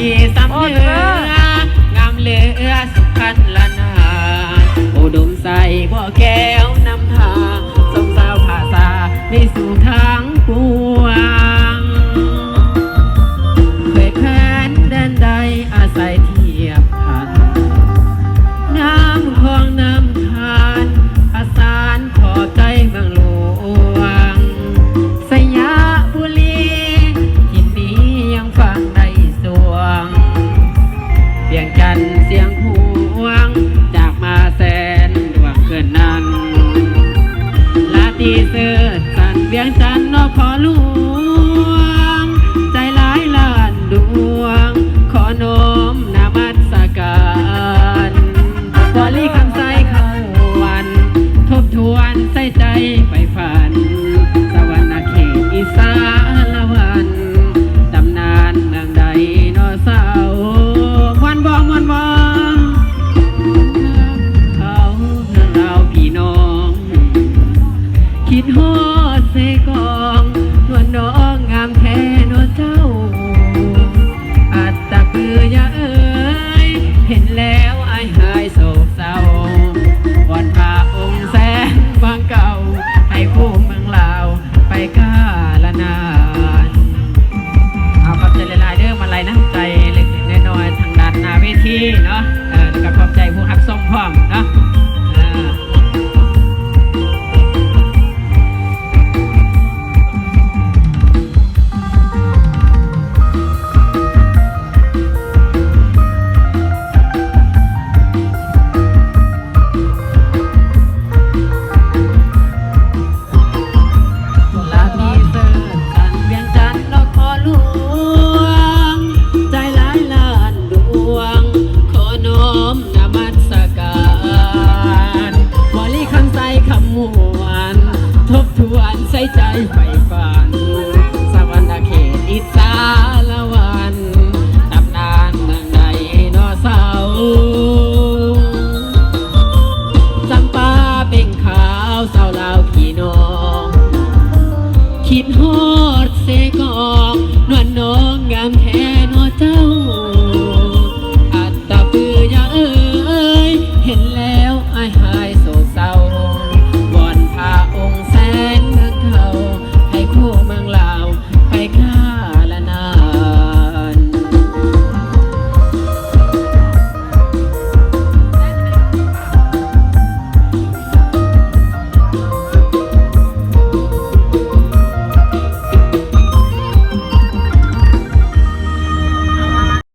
ดีสำเนืองามเหลือสุขันละนาอุดมใสบ่แก้วียงจันเสียงห่วง จากมาแสนดวงเกินนั้น ลาตีเสือดสันเวียงจันนอพอลูก ฮอดใส่กองนวลน้องงามแท้ คิดฮอดเสกอกนวลน้องงามแท้